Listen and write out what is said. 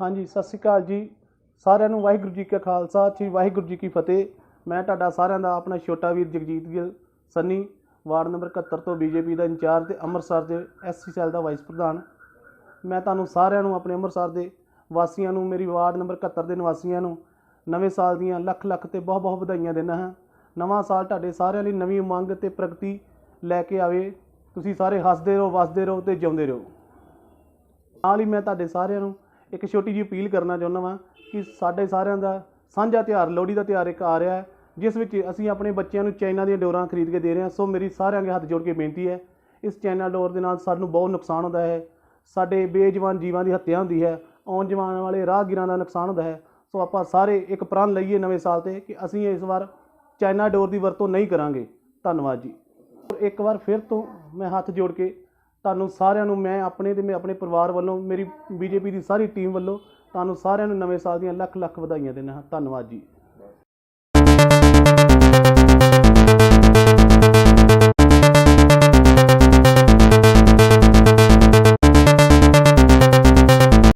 ਹਾਂਜੀ, ਸਤਿ ਸ਼੍ਰੀ ਅਕਾਲ ਜੀ। ਸਾਰਿਆਂ ਨੂੰ ਵਾਹਿਗੁਰੂ ਜੀ ਕਾ ਖਾਲਸਾ, ਸ੍ਰੀ ਵਾਹਿਗੁਰੂ ਜੀ ਕੀ ਫਤਿਹ। ਮੈਂ ਤੁਹਾਡਾ ਸਾਰਿਆਂ ਦਾ ਆਪਣਾ ਛੋਟਾ ਵੀਰ ਜਗਜੀਤ ਗਿੱਲ ਸੰਨੀ, ਵਾਰਡ ਨੰਬਰ 71 ਤੋਂ ਬੀਜੇਪੀ ਦਾ ਇੰਚਾਰਜ ਤੇ ਅੰਮ੍ਰਿਤਸਰ ਦੇ ਐਸਸੀ ਸੈੱਲ ਦਾ ਵਾਈਸ ਪ੍ਰਧਾਨ। ਮੈਂ ਤੁਹਾਨੂੰ ਸਾਰਿਆਂ ਨੂੰ ਆਪਣੇ ਅੰਮ੍ਰਿਤਸਰ ਦੇ ਵਾਸੀਆਂ ਨੂੰ, ਮੇਰੀ ਵਾਰਡ ਨੰਬਰ 71 ਦੇ ਨਿਵਾਸੀਆਂ ਨੂੰ ਨਵੇਂ ਸਾਲ ਦੀਆਂ ਲੱਖ ਲੱਖ ਤੇ ਬਹੁਤ ਬਹੁਤ ਵਧਾਈਆਂ ਦਿੰਦਾ ਹਾਂ। ਨਵਾਂ ਸਾਲ ਤੁਹਾਡੇ ਸਾਰਿਆਂ ਲਈ ਨਵੀਂ ਉਮੰਗ ਤੇ ਪ੍ਰਗਤੀ ਲੈ ਕੇ ਆਵੇ। ਤੁਸੀਂ ਸਾਰੇ ਹੱਸਦੇ ਰਹੋ, ਵਸਦੇ ਰਹੋ ਤੇ ਜਿਉਂਦੇ ਰਹੋ। ਨਾਲ ਹੀ ਮੈਂ ਤੁਹਾਡੇ ਸਾਰਿਆਂ ਨੂੰ ਇੱਕ ਛੋਟੀ ਜਿਹੀ ਅਪੀਲ ਕਰਨਾ ਚਾਹੁੰਦਾ ਵਾਂ ਕਿ ਸਾਡੇ ਸਾਰਿਆਂ ਦਾ ਸਾਂਝਾ ਤਿਉਹਾਰ, ਲੋਹੜੀ ਦਾ ਤਿਉਹਾਰ ਇੱਕ ਆ ਰਿਹਾ ਹੈ, ਜਿਸ ਵਿੱਚ ਅਸੀਂ ਆਪਣੇ ਬੱਚਿਆਂ ਨੂੰ ਚਾਈਨਾ ਦੀਆਂ ਡੋਰਾਂ ਖਰੀਦ ਕੇ ਦੇ ਰਹੇ ਹਾਂ। ਸੋ ਮੇਰੀ ਸਾਰਿਆਂ ਅੱਗੇ ਹੱਥ ਜੋੜ ਕੇ ਬੇਨਤੀ ਹੈ, ਇਸ ਚਾਈਨਾ ਡੋਰ ਦੇ ਨਾਲ ਸਾਨੂੰ ਬਹੁਤ ਨੁਕਸਾਨ ਹੁੰਦਾ ਹੈ, ਸਾਡੇ ਬੇਜਵਾਨ ਜੀਵਾਂ ਦੀ ਹੱਤਿਆ ਹੁੰਦੀ ਹੈ, ਆਉਣ ਜਵਾਨ ਵਾਲੇ ਰਾਹਗੀਰਾਂ ਦਾ ਨੁਕਸਾਨ ਹੁੰਦਾ ਹੈ। ਸੋ ਆਪਾਂ ਸਾਰੇ ਇੱਕ ਪ੍ਰਣ ਲਈਏ ਨਵੇਂ ਸਾਲ ਤੇ ਕਿ ਅਸੀਂ ਇਸ ਵਾਰ ਚਾਈਨਾ ਡੋਰ ਦੀ ਵਰਤੋਂ ਨਹੀਂ ਕਰਾਂਗੇ। ਧੰਨਵਾਦ ਜੀ। ਇੱਕ ਵਾਰ ਫਿਰ ਤੋਂ ਮੈਂ ਹੱਥ ਜੋੜ ਕੇ ਤੁਹਾਨੂੰ ਸਾਰਿਆਂ ਨੂੰ ਮੈਂ ਆਪਣੇ ਤੇ ਮੈਂ ਆਪਣੇ ਪਰਿਵਾਰ ਵੱਲੋਂ, ਮੇਰੀ ਬੀਜੇਪੀ ਦੀ ਸਾਰੀ ਟੀਮ ਵੱਲੋਂ ਤੁਹਾਨੂੰ ਸਾਰਿਆਂ ਨੂੰ ਨਵੇਂ ਸਾਲ ਦੀਆਂ ਲੱਖ ਲੱਖ ਵਧਾਈਆਂ ਦਿੰਦਾ ਹਾਂ। ਧੰਨਵਾਦ ਜੀ।